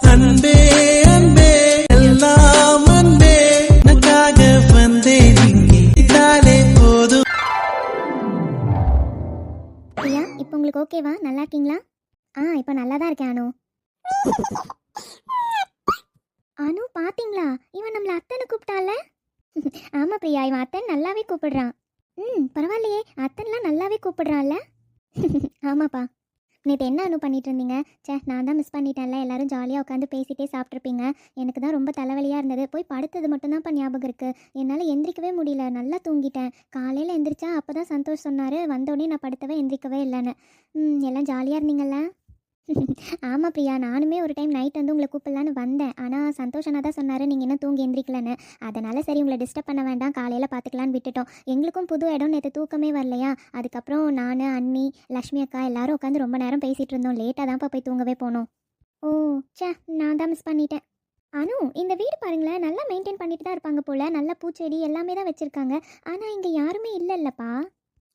அன்பே நான் தான் மிஸ் பண்ணிட்டேன்ல. எல்லாரும் ஜாலியாக உட்காந்து பேசிட்டே சாப்பிட்ருப்பீங்க எனக்கு தான் ரொம்ப தலைவலியாக இருந்தது. போய் படுத்தது மட்டும்தான்ப்பா ஞாபகம் இருக்குது என்னால் எந்திரிக்கவே முடியல. நல்லா தூங்கிட்டேன். காலையில் எந்திரிச்சா அப்போ தான் சந்தோஷ் சொன்னார். வந்தோடனே நான் படுத்தவே எந்திரிக்கவே இல்லைன்னு. எல்லாம் ஜாலியாக இருந்தீங்கல்ல? ஆமாம் பிரியா நானுமே ஒரு டைம் நைட் வந்து உங்களை கூப்பிடலான்னு வந்தேன். ஆனால் சந்தோஷனா தான் சொன்னார் நீங்கள் இன்னும் தூங்கி எந்திரிக்கலன்னு. அதனால் சரி உங்களை டிஸ்டர்ப் பண்ண வேண்டாம் காலையில் பார்த்துக்கலான்னு விட்டுட்டோம். எங்களுக்கும் புது இடம் நேற்று தூக்கமே வரலையா? அதுக்கப்புறம் நான் அண்ணி லக்ஷ்மி அக்கா எல்லாரும் உட்காந்து ரொம்ப நேரம் பேசிகிட்டு இருந்தோம். லேட்டாக தான்ப்பா போய் தூங்கவே போனோம். ஓ ச்சே நான் தான் மிஸ் பண்ணிட்டேன். அனு இந்த வீடு பாருங்களேன் நல்லா மெயின்டைன் பண்ணிட்டு தான் இருப்பாங்க போல. நல்ல பூச்செடி எல்லாமே தான் வச்சுருக்காங்க. ஆனால் இங்கே யாருமே இல்லைல்லப்பா.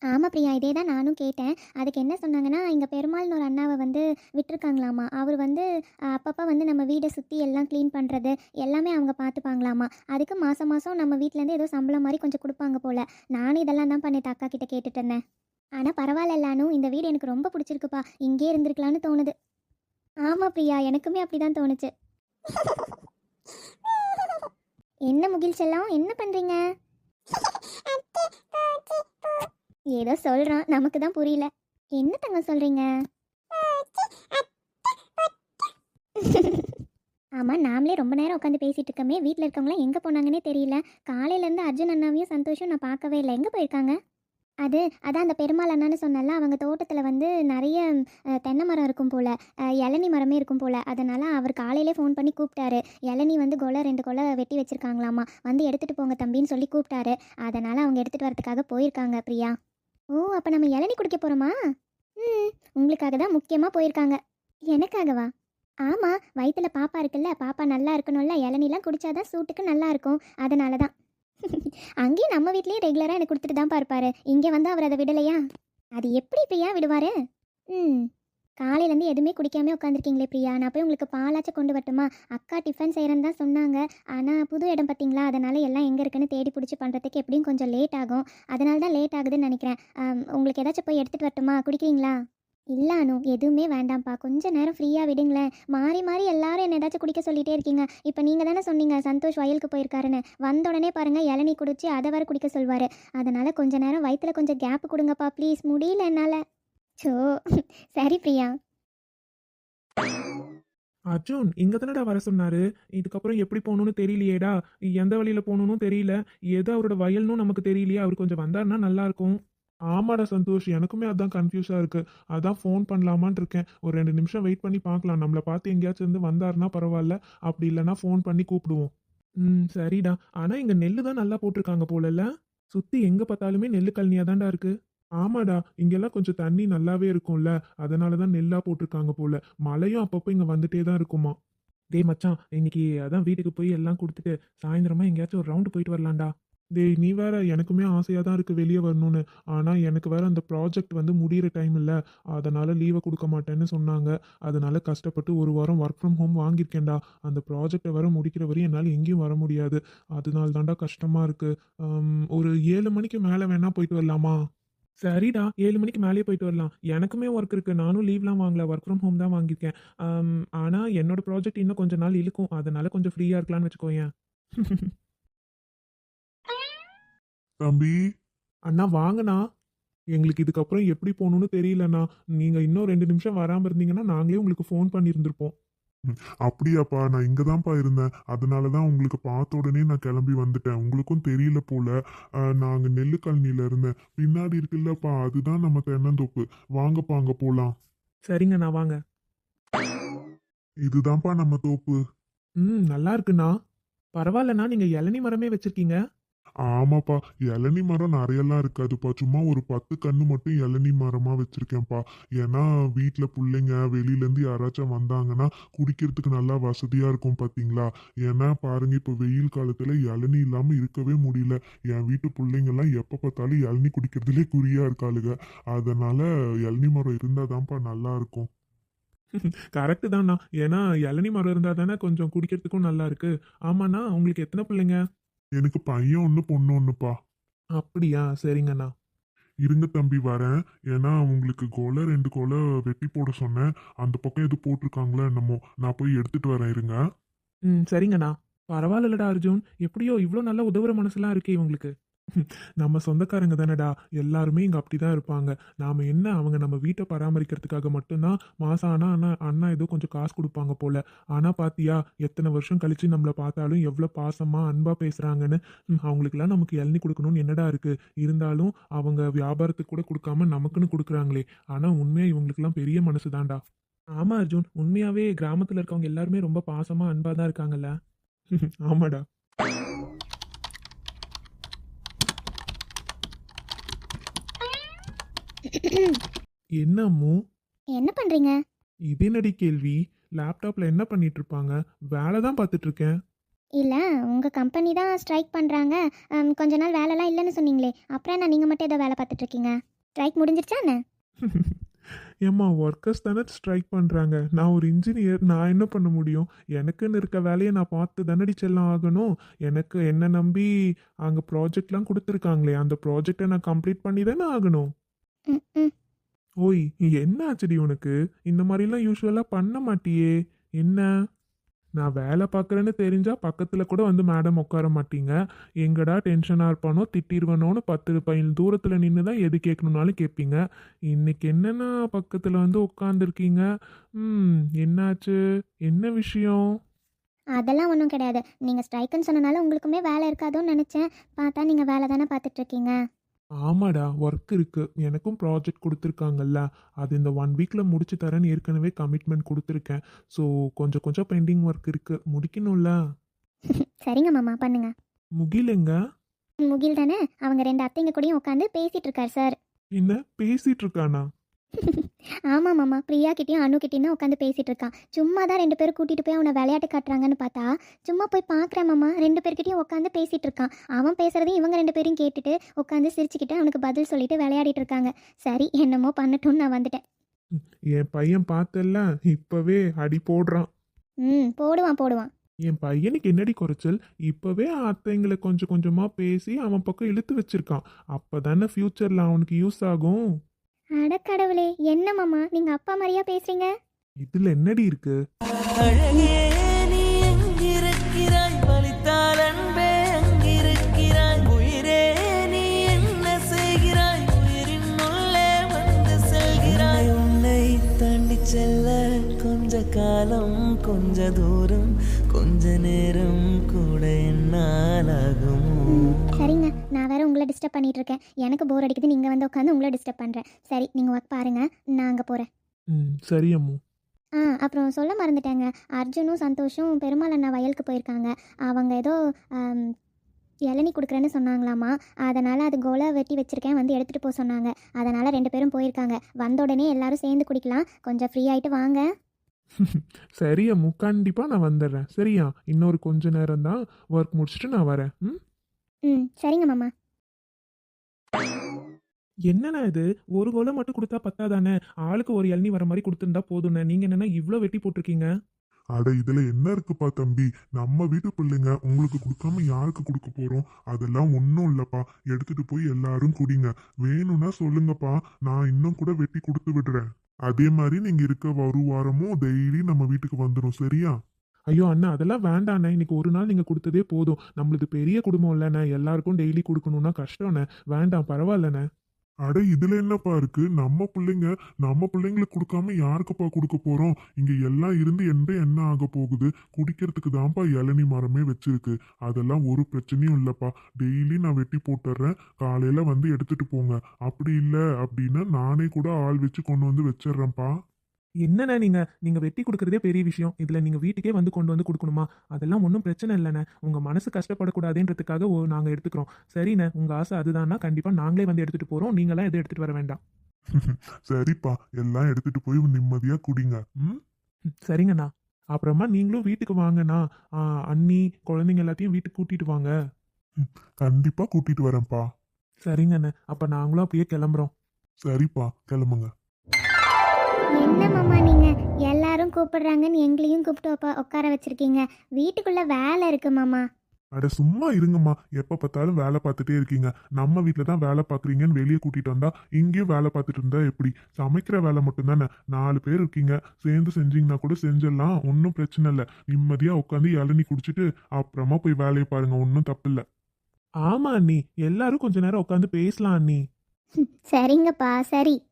ஆமாம் பிரியா இதே தான் நானும் கேட்டேன். அதுக்கு என்ன சொன்னாங்கன்னா இங்கே பெருமாள்னு ஒரு அண்ணாவை வந்து விட்டுருக்காங்களாமா. அவர் வந்து அப்பப்போ வந்து நம்ம வீடை சுற்றி எல்லாம் க்ளீன் பண்ணுறது எல்லாமே அவங்க பார்த்துப்பாங்களாமா அதுக்கு மாதம் மாதம் நம்ம வீட்டிலேருந்து ஏதோ சம்பளம் மாதிரி கொஞ்சம் கொடுப்பாங்க போல். நானும் இதெல்லாம் தான் பண்ணிட்டு அக்கா கிட்டே கேட்டுட்டு இருந்தேன். ஆனால் பரவாயில்லலானும் இந்த வீடு எனக்கு ரொம்ப பிடிச்சிருக்குப்பா. இங்கே இருந்திருக்கலான்னு தோணுது. ஆமாம் பிரியா எனக்குமே அப்படி தான் தோணுச்சு. என்ன முகில்ச்செல்லாம் என்ன பண்ணுறீங்க ஏதோ சொல்றான். நமக்கு தான் புரியல. என்ன தங்க சொல்றீங்க? ஆமா நாமளே ரொம்ப நேரம் உட்காந்து பேசிட்டு இருக்கோமே. வீட்டில் இருக்கவங்களாம் எங்கே போனாங்கன்னே தெரியல. காலையிலேருந்து அர்ஜுன் அண்ணாவையும் சந்தோஷம் நான் பார்க்கவே இல்லை. எங்கே போயிருக்காங்க? அது அதான் அந்த பெருமாள் அண்ணான்னு சொன்னல அவங்க தோட்டத்தில் வந்து நிறைய தென்னை மரம் இருக்கும் போல் இளநி மரமே இருக்கும் போல். அதனால் அவர் காலையிலே ஃபோன் பண்ணி கூப்பிட்டாரு. இளநி வந்து கொலை ரெண்டு கொலை வெட்டி வச்சிருக்காங்களாமா. வந்து எடுத்துகிட்டு போங்க தம்பின்னு சொல்லி கூப்பிட்டாரு. அதனால் அவங்க எடுத்துகிட்டு வரதுக்காக போயிருக்காங்க பிரியா. ஓ அப்போ நம்ம இளநி குடிக்க போகிறோமா ம் உங்களுக்காக தான் முக்கியமாக போயிருக்காங்க. எனக்காகவா? ஆமாம் வயிற்றில் பாப்பா இருக்குல்ல பாப்பா நல்லா இருக்கணும்ல இளநிலாம் குடித்தாதான் சூட்டுக்கு நல்லா இருக்கும். அதனால தான். அங்கேயும் நம்ம வீட்லேயும் ரெகுலராக எனக்கு கொடுத்துட்டு தான் பார்ப்பாரு இங்கே வந்து அவர் அதை விடலையா? அது எப்படி இப்போ ஏன் விடுவார்? ம். காலையிலேருந்து எதுவுமே குடிக்காம உட்காந்துருக்கீங்களே பிரியா? நான் போய் உங்களுக்கு பாலாச்சும் கொண்டு வரட்டுமா? அக்கா டிஃபன் செய்கிறேன்னு தான் சொன்னாங்க. ஆனால் புது இடம் பார்த்தீங்களா? அதனால் எல்லாம் எங்கே இருக்குன்னு தேடி பிடிச்சி பண்ணுறதுக்கு எப்படியும் கொஞ்சம் லேட் ஆகும். அதனால தான் லேட் ஆகுதுன்னு நினைக்கிறேன். உங்களுக்கு ஏதாச்சும் போய் எடுத்துகிட்டு வரட்டுமா? குடிக்கிறீங்களா? இல்லை அனு. எதுவுமே வேண்டாம்ப்பா. கொஞ்ச நேரம் ஃப்ரீயாக விடுங்களேன். மாறி மாறி எல்லாரும் என்ன ஏதாச்சும் குடிக்க சொல்லிட்டே இருக்கீங்க. இப்போ நீங்கள் தானே சொன்னீங்க சந்தோஷ் வயலுக்கு போயிருக்காருன்னு. வந்த உடனே பாருங்கள் இளநீ குடிச்சு அதை வர குடிக்க சொல்வார். அதனால் கொஞ்ச நேரம் வயிற்றுல கொஞ்சம் கேப் கொடுங்கப்பா ப்ளீஸ் முடியல என்னால். சோ சரி பிரியா. அர்ஜுன் இங்க தானடா வர சொன்னாரு? இதுக்கப்புறம் எப்படி போகணும்னு தெரியலையேடா. எந்த வழியில போகணும்னு தெரியல. எது அவரோட வயல்னும் நமக்கு தெரியலையே. அவர் கொஞ்சம் வந்தாருன்னா நல்லா இருக்கும். ஆமாடா சந்தோஷ் எனக்குமே அதான் கன்ஃபியூஸா இருக்கு. அதான் ஃபோன் பண்ணலாமான்னு இருக்கேன். ஒரு ரெண்டு நிமிஷம் வெயிட் பண்ணி பார்க்கலாம். நம்மளை பார்த்து எங்கேயாச்சும் இருந்து வந்தாருன்னா பரவாயில்ல. அப்படி இல்லைன்னா ஃபோன் பண்ணி கூப்பிடுவோம். ம் சரிடா. ஆனா இங்க நெல்லு தான் நல்லா போட்டிருக்காங்க போலல்ல. சுத்தி எங்க பார்த்தாலுமே நெல்லு கழனியா தான்டா இருக்கு. ஆமாடா இங்கெல்லாம் கொஞ்சம் தண்ணி நல்லாவே இருக்கும்ல. அதனால தான் நெல்லா போட்டிருக்காங்க போல. மழையும் அப்பப்போ இங்க வந்துட்டே தான் இருக்குமா? டேய் மச்சான் இன்னைக்கு அதான் வீட்டுக்கு போய் எல்லாம் கொடுத்துட்டு சாயந்தரமா எங்கேயாச்சும் ஒரு ரவுண்டு போயிட்டு வரலாம்டா. டேய் நீ வேற எனக்குமே ஆசையாக தான் இருக்கு வெளியே வரணும்னு. ஆனால் எனக்கு வேற அந்த ப்ராஜெக்ட் வந்து முடியிற டைம் இல்லை. அதனால லீவை கொடுக்க மாட்டேன்னு சொன்னாங்க. அதனால கஷ்டப்பட்டு ஒரு வாரம் ஒர்க் ஃப்ரம் ஹோம் வாங்கியிருக்கேன்டா. அந்த ப்ராஜெக்டை வர முடிக்கிற வரையும் என்னால் எங்கேயும் வர முடியாது. அதனால தான்டா கஷ்டமா இருக்கு. ஒரு ஏழு மணிக்கு மேலே வேணா போயிட்டு வரலாமா? சரிடா ஏழு மணிக்கு மேலேயே போயிட்டு வரலாம். எனக்குமே ஒர்க் இருக்கு. நானும் லீவ்லாம் வாங்கல. ஒர்க் ஃப்ரம் ஹோம் தான் வாங்கியிருக்கேன். ஆம், ஆனா என்னோட ப்ராஜெக்ட் இன்னும் கொஞ்ச நாள் இழுக்கும். அதனால கொஞ்சம் ஃப்ரீயா இருக்கலாம்னு வச்சுக்கோயேன். தம்பி. அண்ணா வாங்கண்ணா. எங்களுக்கு இதுக்கப்புறம் எப்படி போகணும்னு தெரியலண்ணா. நீங்க இன்னும் ரெண்டு நிமிஷம் வராம இருந்தீங்கன்னா நாங்களே உங்களுக்கு ஃபோன் பண்ணியிருந்திருப்போம். அப்படியாப்பா நான் இங்க தான்ப்பா இருந்தேன். அதனால தான் உங்களுக்கு பார்த்த உடனே நான் கிளம்பி வந்துட்டேன். உங்களுக்கும் தெரியல போல. அஹ், நாங்க நெல்லுக்கழனில இருந்தேன். பின்னாடி இருக்குல்லப்பா அதுதான் நம்ம தென்னந்தோப்பு. வாங்கப்பா அங்க போலாம். சரிங்கண்ணா வாங்க. இதுதான்ப்பா நம்ம தோப்பு. ம் நல்லா இருக்குண்ணா. பரவாயில்லண்ணா நீங்க இளநி மரமே வச்சிருக்கீங்க. ஆமாப்பா இளநி மரம் நிறையலாம் இருக்காதுப்பா. சும்மா ஒரு பத்து கண்ணு மட்டும் இளநி மரமாக வச்சுருக்கேன்ப்பா. ஏன்னா வீட்டில் பிள்ளைங்க வெளியிலேருந்து யாராச்சும் வந்தாங்கன்னா குடிக்கிறதுக்கு நல்லா வசதியாக இருக்கும் பார்த்தீங்களா ஏன்னா பாருங்க இப்போ வெயில் காலத்தில் இளநி இல்லாமல் இருக்கவே முடியல. என் வீட்டு பிள்ளைங்கள்லாம் எப்போ பார்த்தாலும் இளநி குடிக்கிறதுலே குறியாக இருக்காளுங்க. அதனால இளநி மரம் இருந்தாதான்ப்பா நல்லா இருக்கும். கரெக்டு தான்ண்ணா ஏன்னா இளநி மரம் இருந்தால் தானே கொஞ்சம் குடிக்கிறதுக்கும் நல்லா இருக்கு. ஆமாண்ணா உங்களுக்கு எத்தனை பிள்ளைங்க? எனக்கு பையன் ஒன்று பொண்ணு ஒன்றுப்பா அப்படியா? சரிங்கண்ணா. இருங்க தம்பி வரேன். ஏன்னா உங்களுக்கு கொலை ரெண்டு கொலை வெட்டி போட சொன்னேன். அந்த பக்கம் எது போட்டிருக்காங்களோ என்னமோ. நான் போய் எடுத்துட்டு வரேன் இருங்க. ம் சரிங்கண்ணா. பரவாயில்லடா அர்ஜுன். எப்படியோ இவ்வளோ நல்ல உதவுற மனசுலாம் இருக்கே இவங்களுக்கு. நம்ம சொந்தக்காரங்க தானடா. எல்லாருமே இங்கே அப்படி தான் இருப்பாங்க. நாம் என்ன அவங்க நம்ம வீட்டை பராமரிக்கிறதுக்காக மட்டும்தான் மாதம் ஆனால் அண்ணா அண்ணா ஏதோ கொஞ்சம் காசு கொடுப்பாங்க போல. ஆனால் பாத்தியா எத்தனை வருஷம் கழிச்சு நம்மளை பார்த்தாலும் எவ்வளோ பாசமாக அன்பாக பேசுகிறாங்கன்னு அவங்களுக்குலாம் அவங்களுக்கெல்லாம் நமக்கு இளநி கொடுக்கணும்னு என்னடா இருக்குது இருந்தாலும் அவங்க வியாபாரத்துக்கு கூட கொடுக்காம நமக்குன்னு கொடுக்குறாங்களே. ஆனால் உண்மையாக இவங்களுக்கெல்லாம் பெரிய மனசு தான்டா. ஆமாம் அர்ஜுன் உண்மையாகவே கிராமத்தில் இருக்கவங்க எல்லாருமே ரொம்ப பாசமாக அன்பாக தான் இருக்காங்கல்ல? ஆமாடா. என்ன அம்மு என்ன பண்ணுறீங்க இது என்னடி கேள்வி? லேப்டாப்ல என்ன பண்ணிட்டு இருப்பாங்க வேலை தான் பார்த்துட்டு இருக்கேன் இல்லை உங்கள் கம்பெனி தான் ஸ்ட்ரைக் பண்ணுறாங்க கொஞ்ச நாள் வேலைலாம் இல்லைன்னு சொன்னீங்களே. அப்புறம் என்ன நீங்கள் மட்டும் ஏதோ வேலை பார்த்துட்ருக்கீங்க ஸ்ட்ரைக் முடிஞ்சிருச்சா என்ன? ஏம்மா ஒர்க்கர்ஸ் தானே ஸ்ட்ரைக் பண்ணுறாங்க நான் ஒரு இன்ஜினியர் நான் என்ன பண்ண முடியும்? எனக்குன்னு இருக்க வேலையை நான் பார்த்து தானடி செல்லம் ஆகணும்? எனக்கு என்ன நம்பி அங்கே ப்ராஜெக்ட்லாம் கொடுத்துருக்காங்களே அந்த ப்ராஜெக்டை நான் கம்ப்ளீட் பண்ணி தானே ஆகணும்? ஓய் என்ன ஆச்சுடி உனக்கு? இந்த மாதிரிலாம் யூஸ்வலாக பண்ண மாட்டியே. என்ன? நான் வேலை பார்க்குறேன்னு தெரிஞ்சா பக்கத்தில் கூட வந்து மேடம் உட்கார மாட்டீங்க. எங்கடா டென்ஷனாக இருப்பானோ திட்டிருவனோன்னு பத்து பையன் தூரத்தில் நின்று தான் எது கேட்கணுன்னாலும் கேட்பீங்க. இன்னைக்கு என்னன்னா பக்கத்தில் வந்து உட்காந்துருக்கீங்க ம் என்னாச்சு? என்ன விஷயம்? அதெல்லாம் ஒன்றும் கிடையாது. நீங்கள் ஸ்ட்ரைக்குன்னு சொன்னனால உங்களுக்குமே வேலை இருக்காதோன்னு நினச்சேன். பார்த்தா நீங்கள் வேலை தானே பார்த்துட்ருக்கீங்க ஆமாடா ஒர்க் இருக்கு. எனக்கும் ப்ராஜெக்ட் கொடுத்துருக்காங்கல்ல. அது இந்த ஒன் வீக்கில் முடிச்சு தரேன்னு ஏற்கனவே கமிட்மெண்ட் கொடுத்துருக்கேன். ஸோ கொஞ்சம் கொஞ்சம் பெண்டிங் ஒர்க் இருக்கு. முடிக்கணும்ல? சரிங்க மாமா பண்ணுங்க. முகிலெங்க முகில் தானே? அவங்க ரெண்டு அத்தைங்க கூடயும் உட்காந்து பேசிட்டு இருக்காரு சார். என்ன? பேசிட்டு இருக்கானா? ஆமாம் மாமா. பிரியா கிட்டேயும் அனு கிட்டேயும் உட்காந்து பேசிட்டு இருக்கான் சும்மா தான் ரெண்டு பேரும் கூட்டிட்டு போய் அவனை விளையாட்டு காட்டுறாங்கன்னு பார்த்தா சும்மா போய் பார்க்குறேன் மாமா. ரெண்டு பேர்கிட்டயும் உட்காந்து பேசிட்டு இருக்கான். அவன் பேசுறதையும் இவங்க ரெண்டு பேரையும் கேட்டுட்டு உட்காந்து சிரிச்சுக்கிட்டு அவனுக்கு பதில் சொல்லிட்டு விளையாடிட்டு இருக்காங்க. சரி என்னமோ பண்ணட்டும்னு நான் வந்துட்டேன். என் பையன் பார்த்தல்ல இப்பவே அடி போடுறான். ம் போடுவான் போடுவான். என் பையனுக்கு என்னடி குறைச்சல்? இப்பவே அத்தைங்களை கொஞ்சம் கொஞ்சமா பேசி அவன் பக்கம் இழுத்து வச்சிருக்கான். அப்பதானே ஃபியூச்சர்ல அவனுக்கு யூஸ் ஆகும்? அடக்கடவுளே என்ன மாமா? நீங்கள் அப்பா மாதிரியா பேசுறீங்க? இதுல என்னடி இருக்கு? அழகே நீ எங்கிருக்கிறாய்? வலித்தால் அன்பே அங்கிருக்கிறாய். உயிரே நீ என்ன செய்கிறாய்? உயிரின் உள்ளே வந்து செல்கிறாய். உன்னை தாண்டி செல்ல கொஞ்ச காலம் கொஞ்ச தூரம் கொஞ்ச நேரம் கூட என்னால் ஆகும்? நான் வேற உங்களை டிஸ்டர்ப் பண்ணிட்டு இருக்கேன் எனக்கு போர் அடிக்குது. நீங்கள் வந்து உட்காந்து உங்களை டிஸ்டர்ப் பண்ணுறேன் சரி நீங்கள் ஒர்க் பாருங்க. நான் அங்கே போகிறேன் ம் சரி அம்மு. ஆ அப்புறம் சொல்ல மறந்துட்டேங்க. அர்ஜுனும் சந்தோஷும் பெருமாள் அண்ணா வயலுக்கு போயிருக்காங்க. அவங்க ஏதோ இளநீ கொடுக்குறேன்னு சொன்னாங்களாமா. அதனால் அது கோலை வெட்டி வச்சிருக்கேன். வந்து எடுத்துகிட்டு போக சொன்னாங்க. அதனால் ரெண்டு பேரும் போயிருக்காங்க. வந்த உடனே எல்லாரும் சேர்ந்து குடிக்கலாம். கொஞ்சம் ஃப்ரீ ஆகிட்டு வாங்க. சரி அம்மு. கண்டிப்பா நான் வந்துடுறேன். சரியா? இன்னொரு கொஞ்ச நேரம் தான் ஒர்க் முடிச்சுட்டு நான் வரேன். ம்? ம் சரிங்க மாமா. என்னண்ணா இது? ஒரு கோலை மட்டும் கொடுத்தா பத்தாதானே? ஆளுக்கு ஒரு இளநீ வர மாதிரி கொடுத்துருந்தா போதும்ண்ணே. நீங்க என்னன்னா இவ்வளோ வெட்டி போட்டிருக்கீங்க? அட இதுல என்ன இருக்குப்பா தம்பி? நம்ம வீட்டு பிள்ளைங்க உங்களுக்கு கொடுக்காம யாருக்கு கொடுக்க போறோம்? அதெல்லாம் ஒன்றும் இல்லப்பா. எடுத்துட்டு போய் எல்லாரும் குடிங்க. வேணும்னா சொல்லுங்கப்பா. நான் இன்னும் கூட வெட்டி கொடுத்து விடுறேன். அதே மாதிரி நீங்க இருக்க ஒரு வாரமும் டெய்லி நம்ம வீட்டுக்கு வந்துடும் சரியா? ஐயோ அண்ணா அதெல்லாம் வேண்டாண்ணே. இன்னைக்கு ஒரு நாள் நீங்கள் கொடுத்ததே போதும். நம்மளுது பெரிய குடும்பம் இல்லைண்ணே. எல்லாருக்கும் டெய்லி கொடுக்கணும்னா கஷ்டம்ண்ணே. வேண்டாம் பரவாயில்லண்ணே. அட இதுல என்னப்பா இருக்கு? நம்ம பிள்ளைங்க நம்ம பிள்ளைங்களுக்கு கொடுக்காம யாருக்குப்பா கொடுக்க போறோம்? இங்க எல்லாம் இருந்து எந்த என்ன ஆக போகுது? குடிக்கிறதுக்கு தான்ப்பா இளநி மரமே வச்சிருக்கு. அதெல்லாம் ஒரு பிரச்சனையும் இல்லப்பா. டெய்லி நான் வெட்டி போட்டுறேன். காலையில வந்து எடுத்துட்டு போங்க. அப்படி இல்லை அப்படின்னா நானே கூட ஆள் வச்சு கொண்டு வந்து வச்சிடுறேன்ப்பா. என்னண்ணே நீங்க? நீங்க வெட்டி கொடுக்கறதே பெரிய விஷயம். இதுல நீங்க வீட்டுக்கே வந்து கொண்டு வந்து கொடுக்கணுமா? அதெல்லாம் ஒன்றும் பிரச்சனை இல்லைண்ணே. உங்க மனசு கஷ்டப்படக்கூடாதுன்றதுக்காக ஓ நாங்க எடுத்துக்கிறோம். சரிண்ணே. உங்க ஆசை அதுதான்னா கண்டிப்பா நாங்களே வந்து எடுத்துட்டு போறோம். நீங்களாம் எதுவும் எடுத்துட்டு வர வேண்டாம். சரிப்பா. எல்லாம் எடுத்துட்டு போய் நிம்மதியா குடிங்க. ம்? சரிங்கண்ணா. அப்புறமா நீங்களும் வீட்டுக்கு வாங்கண்ணா. அண்ணி குழந்தைங்க எல்லாத்தையும் வீட்டுக்கு கூட்டிட்டு வாங்க. கண்டிப்பா கூட்டிட்டு வரேன்ப்பா. சரிங்கண்ணே. அப்ப நாங்களும் அப்படியே கிளம்புறோம். சரிப்பா. கிளம்புங்க. என்ன மாமா நீங்கள் எல்லா எல்லாரும் கூப்பிடுறாங்கன்னு எங்களையும் கூப்பிட்டு உப்பா- உட்கார வச்சிருக்கீங்க. வீட்டுக்குள்ள வேலை இருக்கு மாமா. அட சும்மா இருங்கம்மா. எப்ப பார்த்தாலும் வேலை பார்த்துட்டே இருக்கீங்க. நம்ம வீட்ல தான் வேலை பார்க்குறீங்கன்னு வெளியே கூட்டிட்டு வந்தா இங்கேயும் வேலை பார்த்துட்டு இருந்தா எப்படி? சமைக்கிற வேலை மட்டும்தானே? நாலு பேர் இருக்கீங்க. சேர்ந்து செஞ்சீங்கன்னா கூட செஞ்சிடலாம். ஒன்றும் பிரச்சனை இல்லை. நிம்மதியா உட்காந்து இளநீ குடிச்சிட்டு அப்புறமா போய் வேலையை பாருங்க. ஒன்றும் தப்பு இல்லை. ஆமா அண்ணி. எல்லாரும் கொஞ்ச நேரம் உட்காந்து பேசலாம் அண்ணி. சரிங்கப்பா. சரி.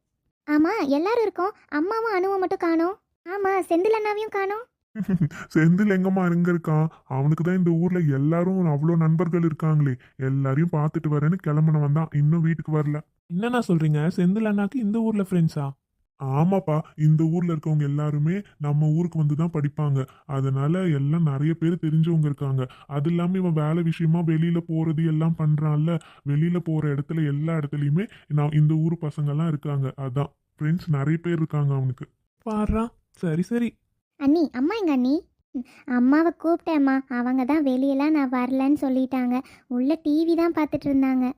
ஆமா எல்லாரும் இருக்கோம். அம்மாவும் அணுவும் மட்டும் காணோம். ஆமா செந்தில் அண்ணாவையும் காணோம். செந்தில் எங்கம்மா எங்க இருக்கான்? அவனுக்கு தான் இந்த ஊர்ல எல்லாரும் அவ்வளோ நண்பர்கள் இருக்காங்களே. எல்லாரையும் பார்த்துட்டு வரேன்னு கிளம்புனவன் தான். இன்னும் வீட்டுக்கு வரல. என்னண்ணா சொல்றீங்க? செந்தில் அண்ணாக்கு இந்த ஊர்ல ஃப்ரெண்ட்ஸா ஆமாப்பா இந்த ஊர்ல இருக்கவங்க எல்லாருமே நம்ம ஊருக்கு வந்து தான் படிப்பாங்க. அதனால எல்லாம் நிறைய பேர் தெரிஞ்சவங்க இருக்காங்க. அது இல்லாம இவன் வேலை விஷயமா வெளியில போறது எல்லாம் பண்றான்ல. வெளியில போற இடத்துல எல்லா இடத்துலயுமே நான் இந்த ஊர் பசங்க எல்லாம் இருக்காங்க. அதான் ஃப்ரெண்ட்ஸ் நிறைய பேர் இருக்காங்க அவனுக்கு. பாடுறா. சரி சரி. அண்ணி அம்மா எங்க அண்ணி? அம்மாவை கூப்பிட்டேம்மா. அவங்க தான் வெளியெல்லாம் நான் வரலன்னு சொல்லிட்டாங்க. உள்ள டிவி தான் பார்த்துட்டு இருந்தாங்க.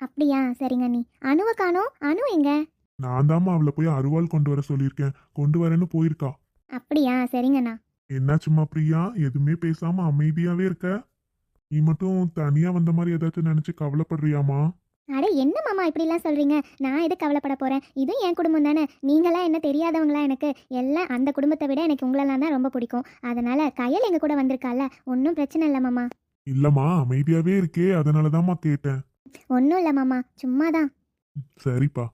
அப்படியா? சரிங்க அண்ணி. அணுவை காணோம். அணு எங்க? நான் தாம்மா அவளை போய் அருவாள் கொண்டு வர சொல்லியிருக்கேன். கொண்டு வரேன்னு போயிருக்கா. அப்படியா? சரிங்கண்ணா. என்னாச்சும்மா பிரியா? எதுவுமே பேசாம அமைதியாவே இருக்க? நீ மட்டும் தனியா வந்த மாதிரி ஏதாச்சும் நினைச்சு கவலைப்படுறியாமா அட என்ன மாமா இப்படிலாம் சொல்றீங்க? நான் எது கவலைப்பட போறேன்? இதுவும் என் குடும்பம் தானே? நீங்களாம் என்ன தெரியாதவங்களா எனக்கு? எல்லாம் அந்த குடும்பத்தை விட எனக்கு உங்களெல்லாம் தான் ரொம்ப பிடிக்கும். அதனால கையல் எங்க கூட வந்திருக்கால? ஒன்றும் பிரச்சனை இல்லை மாமா. இல்லம்மா அமைதியாவே இருக்கே. அதனாலதாம்மா கேட்டேன். ஒன்றும் இல்லை மாமா. சும்மா தான் சரிப்பா.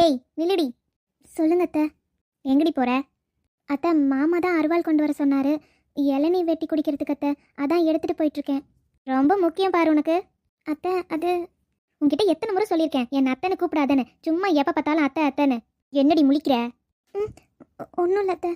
ஏய் நில்லுடி. சொல்லுங்க அத்தை. எங்கடி போற? அத்தை மாமா தான் அருவாள் கொண்டு வர சொன்னாரு. இளநீ வெட்டி குடிக்கிறதுக்கு அத்தை. அதான் எடுத்துட்டு போயிட்டு இருக்கேன் ரொம்ப முக்கியம் பாரு உனக்கு. அத்தை அது உன்கிட்ட எத்தனை முறை சொல்லியிருக்கேன். என் அத்தனை கூப்பிடாதேன்னு. சும்மா எப்போ பார்த்தாலும் அத்தை அத்தைன்னு. என்னடி முழிக்கிற? ம் ஒன்றும் இல்லை அத்தை.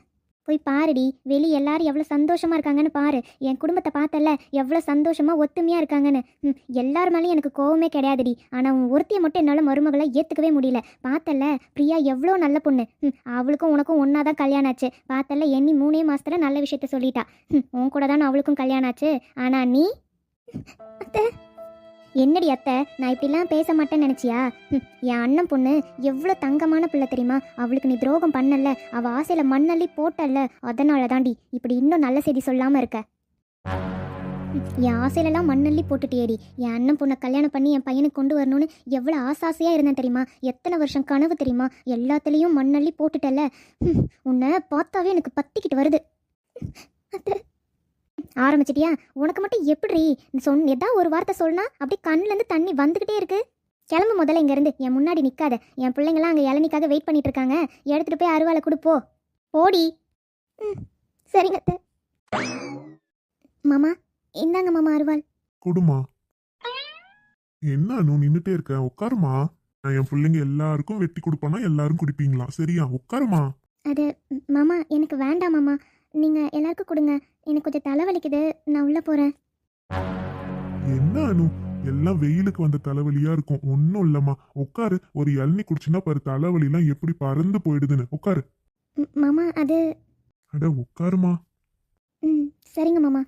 போய் பாருடி. வெளியே எல்லாரும் எவ்வளோ சந்தோஷமா இருக்காங்கன்னு பாரு. என் குடும்பத்தை பார்த்தல எவ்வளோ சந்தோஷமா ஒத்துமையா இருக்காங்கன்னு. ம் எல்லார் மேலேயும் எனக்கு கோவமே கிடையாதுடி. ஆனால் உன் ஒருத்தியை மட்டும் என்னால் மருமகளை ஏற்றுக்கவே முடியல. பார்த்தல பிரியா எவ்வளோ நல்ல பொண்ணு. ம் அவளுக்கும் உனக்கும் ஒன்றா தான் கல்யாணம் ஆச்சு. பார்த்தல எண்ணி மூணே மாசத்துல நல்ல விஷயத்த சொல்லிட்டா. ம் உன் கூட தான் அவளுக்கும் கல்யாணம் ஆச்சு. ஆனால் நீ? அத்தை. என்னடி அத்தை நான் இப்படிலாம் பேச மாட்டேன்னு நினச்சியா? என் அண்ணன் பொண்ணு எவ்வளோ தங்கமான பிள்ளை தெரியுமா? அவளுக்கு நீ துரோகம் பண்ணல அவள் ஆசையில் மண்ணள்ளி போட்டல்ல. அதனால தாண்டி இப்படி இன்னும் நல்ல செய்தி சொல்லாமல் இருக்க. என் ஆசையிலலாம் மண்ணள்ளி போட்டுட்டியேடி. என் அண்ணன் பொண்ணை கல்யாணம் பண்ணி என் பையனுக்கு கொண்டு வரணும்னு எவ்வளோ ஆசாசையாக இருந்தேன் தெரியுமா? எத்தனை வருஷம் கனவு தெரியுமா? எல்லாத்துலேயும் மண்ணள்ளி போட்டுட்டல உன்னை பார்த்தாவே எனக்கு பத்திக்கிட்டு வருது. அத்தை. ஆரம்பிச்சிட்டியா? உனக்கு மட்டும் எப்படி சொன் ஏதா ஒரு வார்த்தை சொன்னா அப்படியே கண்ணுலேருந்து தண்ணி வந்துக்கிட்டே இருக்கு. கிளம்பு முதல்ல இங்கேருந்து. என் முன்னாடி நிற்காத என் பிள்ளைங்களாம் அங்கே இளநிக்காக வெயிட் பண்ணிட்டு இருக்காங்க. எடுத்துகிட்டு போய் அருவாளை கொடுப்போ போடி. ம் சரிங்க. மாமா இந்தாங்க மாமா அருவாள். கொடுமா. என்ன அனு நின்னுட்டே இருக்க? உட்காருமா. நான் என் பிள்ளைங்க எல்லாருக்கும் வெட்டி கொடுப்பேன்னா எல்லாரும் குடிப்பீங்களா? சரியா? உட்காருமா. அது மாமா எனக்கு வேண்டாம் மாமா. நீங்கள் எல்லாருக்கும் கொடுங்க. எனக்கு கொஞ்சம் தலைவலிக்குது. நான் உள்ளே போகிறேன் என்ன அனு? எல்லாம் வெயிலுக்கு வந்த தலைவலியா இருக்கும். ஒன்றும் இல்லம்மா. உட்காரு. ஒரு இளநீ குடிச்சுன்னா பாரு தலைவலிலாம் எப்படி பறந்து போயிடுதுன்னு. உட்காரு. மாமா அது அட உட்காருமா. ம் சரிங்க மாமா.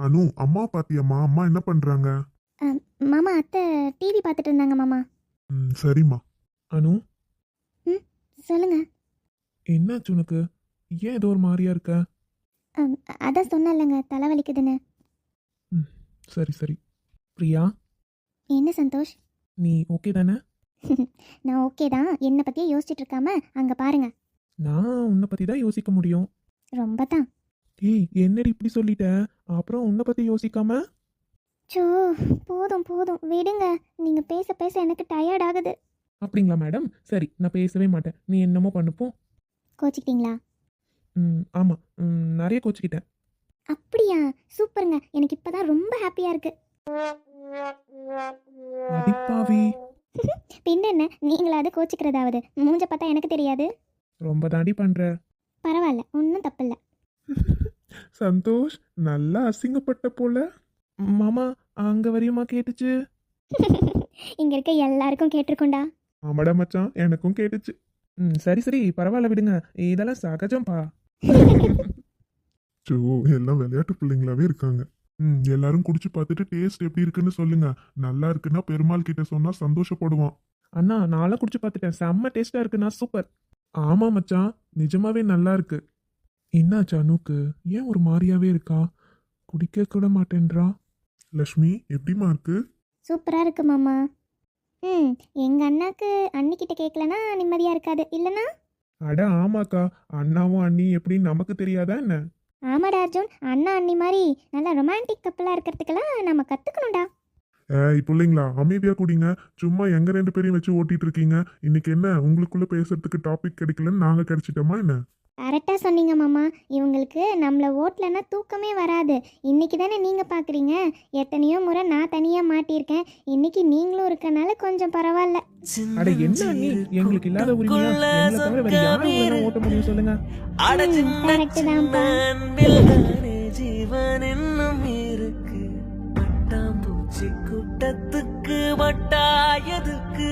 அனு அம்மா பாத்தியம்மா? அம்மா என்ன பண்றாங்க? மாமா அத்தை டிவி பார்த்துட்டு இருந்தாங்க மாமா. ம் சரிம்மா. அனு? சொல்லுங்க. என்னாச்சு உனக்கு? ஏன் ஏதோ ஒரு மாதிரியா இருக்க? அதான் சொன்னேன்லங்க தலைவலிக்குதுன்னு சரி சரி. பிரியா? என்ன சந்தோஷ்? நீ ஓகே தானே? நான் ஓகே தான் என்னை பற்றியே யோசிச்சுட்டு இருக்காம அங்கே பாருங்க. நான் உன்னை பத்தி தான் யோசிக்க முடியும். ரொம்ப தான். ஏய் என்னடி இப்படி சொல்லிட்ட? அப்புறம் உன்னை பத்தி யோசிக்காம? சோ போதும் போதும். விடுங்க நீங்கள் பேச பேச எனக்கு டயர்ட் ஆகுது. அப்படிங்களா மேடம் சரி நான் பேசவே மாட்டேன். நீ என்னமோ பண்ணுப்போம் கோச்சிக்கிட்டீங்களா? ம் ஆமாம் நிறைய கோச்சிக்கிட்டேன். அப்படியா? சூப்பருங்க. எனக்கு இப்போதான் ரொம்ப ஹாப்பியாக இருக்கு. அடிப்பாவி பின்ன என்ன? நீங்களாவது கோச்சிக்கிறதாவது. மூஞ்ச பார்த்தா எனக்கு தெரியாது. ரொம்ப தாண்டி பண்ற. பரவாயில்ல. ஒன்றும் தப்பில்ல. சந்தோஷ் நல்லா அசிங்கப்பட்ட போல. மாமா அங்க வரையுமா கேட்டுச்சு? இங்கே இருக்க எல்லாருக்கும் கேட்டிருக்கோண்டா ஆமாடா மச்சான் எனக்கும் கேட்டுச்சு. ம் சரி சரி. பரவாயில்ல விடுங்க. இதெல்லாம் சகஜம்பா சோ எல்லாம் விளையாட்டு பிள்ளைங்களாவே இருக்காங்க. ம் எல்லாரும் குடிச்சு பார்த்துட்டு டேஸ்ட் எப்படி இருக்குன்னு சொல்லுங்க. நல்லா இருக்குன்னா பெருமாள் கிட்ட சொன்னா சந்தோஷப்படுவான். அண்ணா நான்லாம் குடிச்சு பார்த்துட்டேன். செம்ம டேஸ்டா இருக்குண்ணா சூப்பர் ஆமா மச்சான். நிஜமாவே நல்லா இருக்கு. என்னாச்சு அனுக்கு? ஏன் ஒரு மாதிரியாவே இருக்கா? குடிக்க கூட மாட்டேன்றா? லக்ஷ்மி எப்படிமா இருக்கு? சூப்பராக இருக்கு மாமா. ம் எங்கள் அண்ணாக்கு அண்ணிக்கிட்ட கேட்கலனா நிம்மதியாக இருக்காது. இல்லைனா? அட ஆமாக்கா அண்ணாவும் அண்ணி எப்படின்னு நமக்கு தெரியாதா என்ன? ஆமாடா அர்ஜுன் அண்ணா அண்ணி மாதிரி நல்லா ரொமான்டிக் கப்பலாக இருக்கிறதுக்கெல்லாம் நம்ம கற்றுக்கணும்டா ஏய் பிள்ளைங்களா அமைதியா குடிங்க. சும்மா எங்க ரெண்டு பேரையும் வச்சு ஓட்டிட்டு இருக்கீங்க? இன்னைக்கு என்ன உங்களுக்குள்ள பேசுறதுக்கு டாபிக் கிடைக்கலன்னு நாங்க கிடைச்சிட்டோமா என்ன? கரெக்டாக சொன்னீங்க மாமா. இவங்களுக்கு நம்மளை ஓட்டலன்னா தூக்கமே வராது. இன்னைக்கு தானே நீங்கள் பார்க்குறீங்க எத்தனையோ முறை நான் தனியாக மாட்டியிருக்கேன். இன்னைக்கு நீங்களும் இருக்கனால கொஞ்சம் பரவாயில்ல. அட என்ன அண்ணி எங்களுக்கு இல்லாத உரிமையா எங்களை தவிர வேற யாரும் வேணா ஓட்ட முடியும் சொல்லுங்க. அட ம், சின்ன correct சின்ன தான்ப்பா. அன்பில் தானே ஜீவன் இன்னும் இருக்கு. பட்டாம்பூச்சி கூட்டத்துக்கு வட்டாயதுக்கு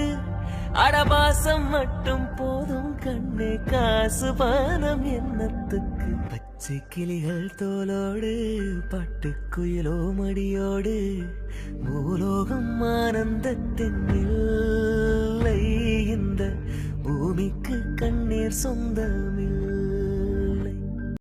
அடபாசம் மட்டும் போதும் கண்ணே காசு பானம் எண்ணத்துக்கு பச்சை கிளிகள் தோலோடு பட்டுக்குயிலோ மடியோடு பூலோகம் ஆனந்தத்தின் இல்லை. இந்த பூமிக்கு கண்ணீர் சொந்தமில்லை.